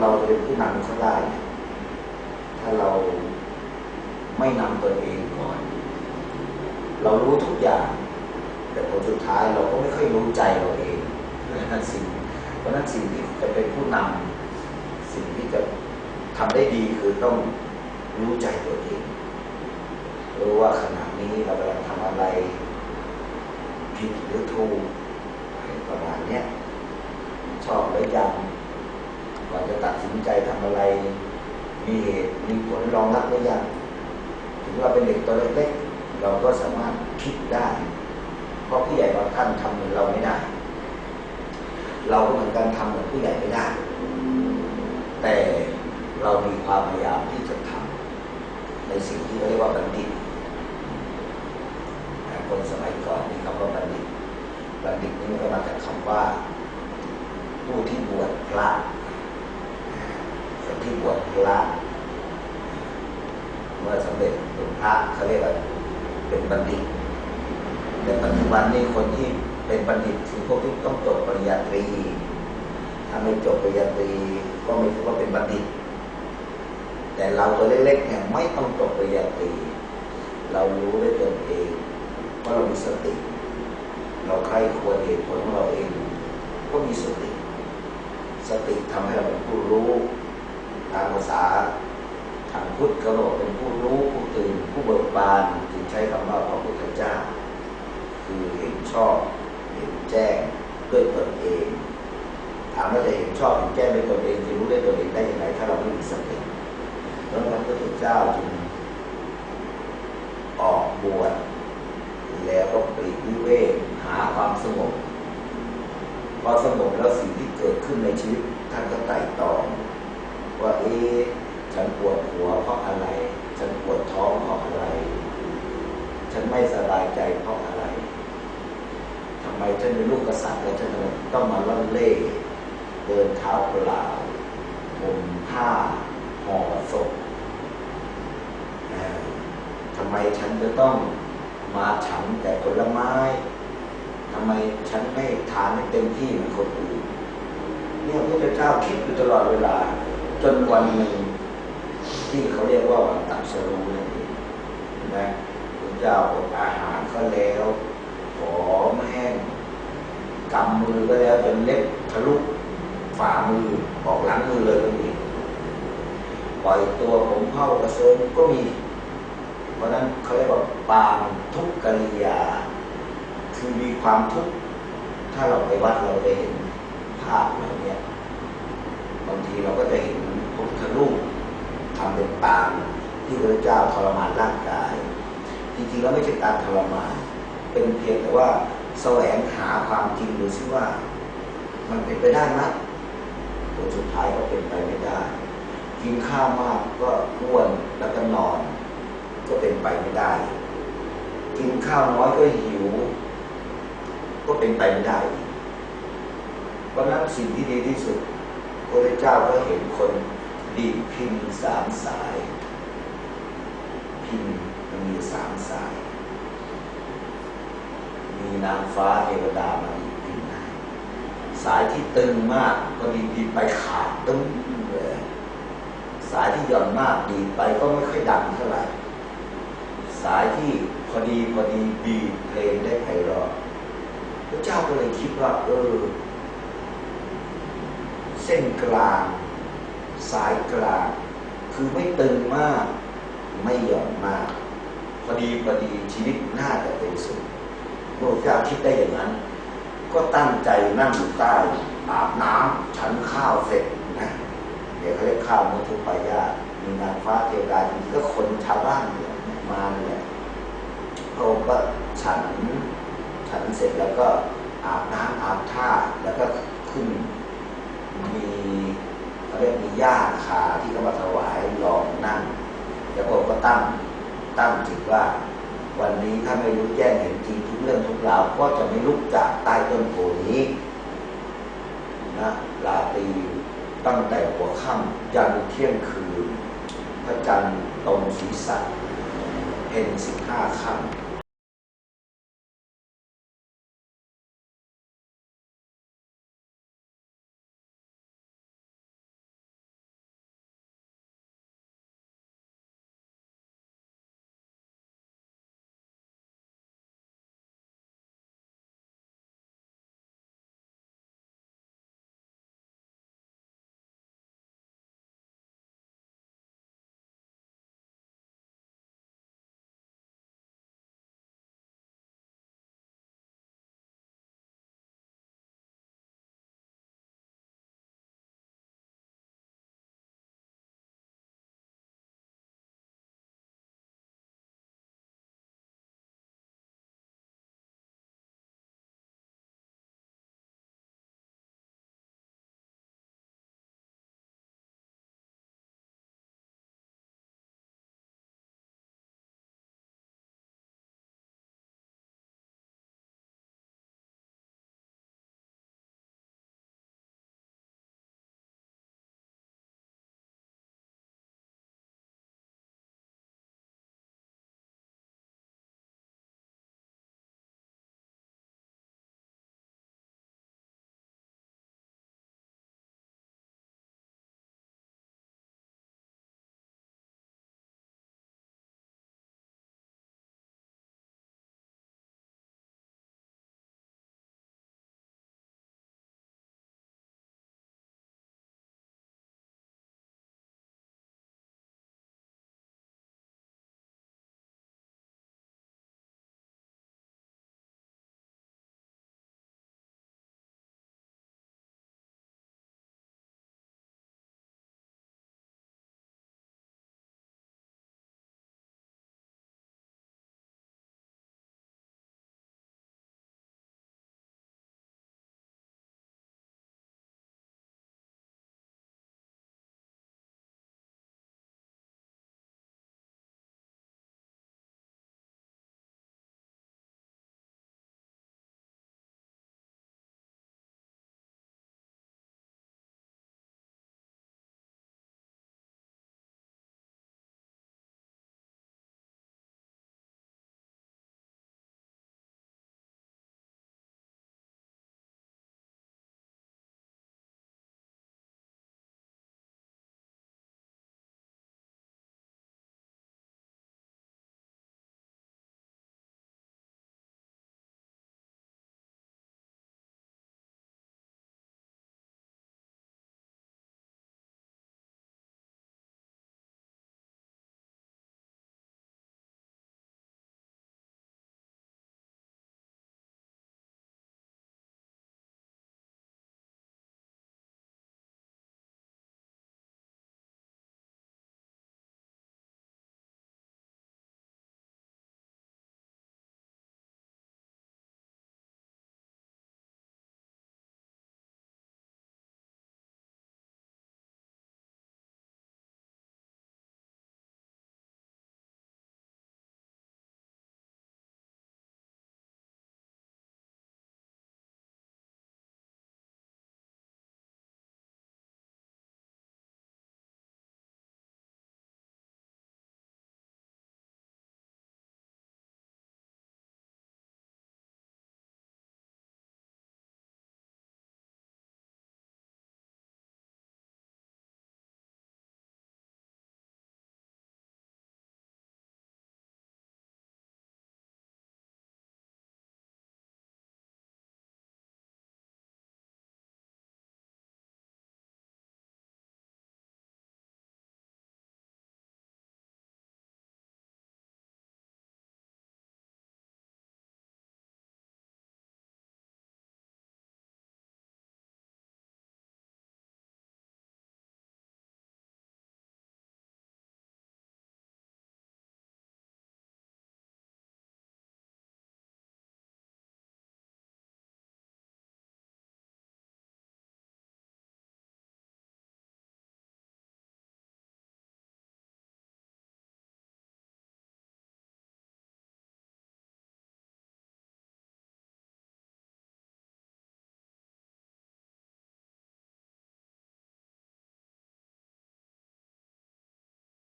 เราจะเป็นผู้นำเขาได้ ถ้าเราไม่นำตัวเองก่อน เรารู้ทุกอย่าง แต่ผลสุดท้ายเราก็ไม่ค่อยรู้ใจเราเองนั่นสิ่งเพราะนั้นสิ่งที่จะเป็นผู้นำสิ่งที่จะทำได้ดีคือต้องรู้ใจตัวเองรู้ว่าขณะนี้เรากำลังทำอะไรผิดหรือถูกอะไรประมาณเนี้ยชอบหรือยัง ก่อนจะตัดสินใจทำอะไร มีเหตุมีผลรองรับหรือยังถึงเราเป็นเด็กตัวเล็กๆเราก็สามารถคิดได้ เพราะผู้ใหญ่บางท่านทำเหมือนเราไม่ได้ เราก็เหมือนกันทำเหมือนผู้ใหญ่ไม่ได้ แต่เรามีความพยายามที่จะทำในสิ่งที่เขาเรียกว่าบัณฑิตคนสมัยก่อนมีคำว่าบัณฑิตบัณฑิตนี่ก็มาจากคำว่า ผู้ที่บวชพระคน ที่บวชพระเมื่อสำเร็จเป็นพระเขาเรียกว่าเป็นบัณฑิตแต่ปัจจุบันนี้คนที่เป็นบัณฑิตคือพวกที่ต้องจบปริญญาตรี ถ้าไม่จบปริญญาตรีก็ไม่ถือว่าเป็นบัณฑิต แต่เราตัวเล็กๆเนี่ยไม่ต้องจบปริญญาตรี เรารู้ได้วยตนเองว่าเรามีสติ เราใครควรเหตุผลของเราเอง ก็มีสติ สติทำให้เราเป็นผู้รู้ ตามภาษาทางพุทธเขาบอกเป็นผู้รู้ผู้ตื่นผู้เบิกบานจึงใช้คำว่าพระพุทธเจ้า คือเห็นชอบเห็นแจ้งด้วยตนเองถามว่าจะเห็นชอบเห็นแจ้งด้วยตนเองจะรู้ด้วยตนเองได้อย่างไรถ้าเราไม่มีสติเพราะพระพุทธเจ้าจึงออกบวชแล้วก็ปลีกวิเวกหาความสงบพอสงบแล้วสิ่งที่เกิดขึ้นในชีวิตท่านก็ไต่ตอ งว่าเอ๊ะฉันปวดหัวเพราะอะไร ฉันปวดท้องเพราะอะไร ฉันไม่สบายใจเพราะอะไรทำไมฉันเป็นลูกกษัตริย์แล้วฉันต้องมาล่อนเล่เดินเท้าเปล่าห่มผ้าห่อศพทำไมฉันจะต้องมาฉันแต่ผลไม้ทำไมฉันไม่ทานให้เต็มที่เหมือนคนอื่นเนี่ยพระเจ้าคิดอยู่ตลอดเวลา จนวันหนึ่งที่เขาเรียกว่าวันตัดสรุนั่นเองนะพระเจ้าอดอาหารก็แล้วผอมแห้งกำมือก็แล้วจนเล็บทะลุฝ่ามือออกหลังมือเลยก็มีปล่อยตัวผมเข้ากระเซิงก็มี เพราะนั้นเขาเรียกว่าปางทุกกิริยา คือมีความทุกข์ถ้าเราไปวัดเราจะเห็นภาพเหล่านี้บางทีเราก็จะเห็นพระพุทธรูปทำเป็นปางที่ พระเจ้าทรมานร่างกาย จริงๆแล้วไม่ใช่การทรมาน เป็นเพียงแต่ว่าแสวงหาความจริงดูซิว่า มันเป็นไปได้ไหมผลสุดท้ายก็เป็นไปไม่ได้ กินข้าวมากก็อ้วนแล้วก็นอน ก็เป็นไปไม่ได้ กินข้าวน้อยก็หิว ก็เป็นไปไม่ได้เพราะนั้นสิ่งที่ดีที่สุดพระเจ้าก็เห็นคนดีพิมพ์สามสาย สามสาย มีนางฟ้าเทวดามาดีดพิมพ์ให้สายที่ตึงมากก็ดีดไปขาดตึงเลยสายที่หย่อนมากดีดไปก็ไม่ค่อยดังเท่าไหร่ สายที่พอดีพอดีบีเพลงได้ไพเราะพระเจ้าก็เลยคิดว่า เออ เส้นกลาง สายกลาง คือไม่ตึงมาก ไม่หย่อนมาก พอดีพอดีชีวิตน่าจะเป็นสุขพระเจ้าคิดได้อย่างนั้น ก็ตั้งใจนั่งอยู่ใต้อาบน้ำฉันข้าวเสร็จนะเดี๋ยวเขาเรียกข้าวมุทุปายามีนางฟ้าเทวดาก็คนชาวบ้านเนี่ยมาเนี่ยพระองค์ก็ฉันฉันเสร็จแล้วก็อาบน้ำอาบท่าแล้วก็ขึ้นมีเขาเรียกมีญาติคาที่เขามาถวายลองนั่งแล้วพระองค์ก็ตั้ง ตั้งจิตว่า วันนี้ถ้าไม่รู้แจ้งเห็นจริงทุกเรื่องทุกราวก็จะไม่ลุกจากใต้ต้นโพนี้นะลาตีตั้งแต่หัวค่ำยันเที่ยงคืน พระจันทร์ตรงศีรษะเพ็ญสิบห้าค่ำ